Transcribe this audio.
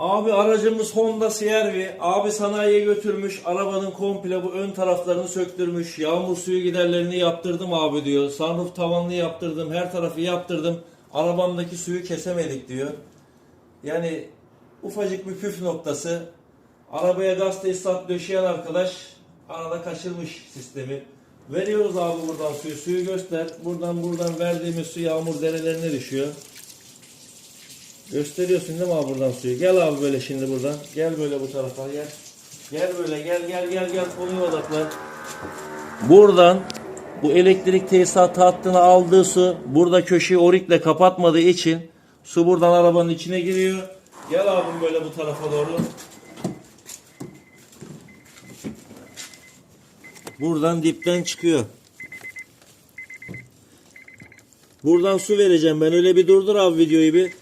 Abi aracımız Honda CR-V. Abi sanayiye götürmüş. Arabanın komple bu ön taraflarını söktürmüş. Yağmur suyu giderlerini yaptırdım abi diyor. Sunroof tavanını yaptırdım. Her tarafı yaptırdım. Arabamdaki suyu kesemedik diyor. Yani ufacık bir püf noktası. Arabaya gaz tesisat döşeyen arkadaş arada kaçırmış sistemi. Veriyoruz abi buradan suyu. Suyu göster. Buradan buradan verdiğimiz su yağmur derelerine düşüyor. Gösteriyorsun değil mi abi buradan suyu? Gel abi böyle şimdi buradan. Gel böyle bu tarafa gel. Gel böyle gel gel gel gel konuya odaklan. Buradan bu elektrik tesisatı hattını aldığı su burada köşeyi orikle kapatmadığı için su buradan arabanın içine giriyor. Gel abim böyle bu tarafa doğru. Buradan dipten çıkıyor. Buradan su vereceğim ben öyle bir durdur abi videoyu bir.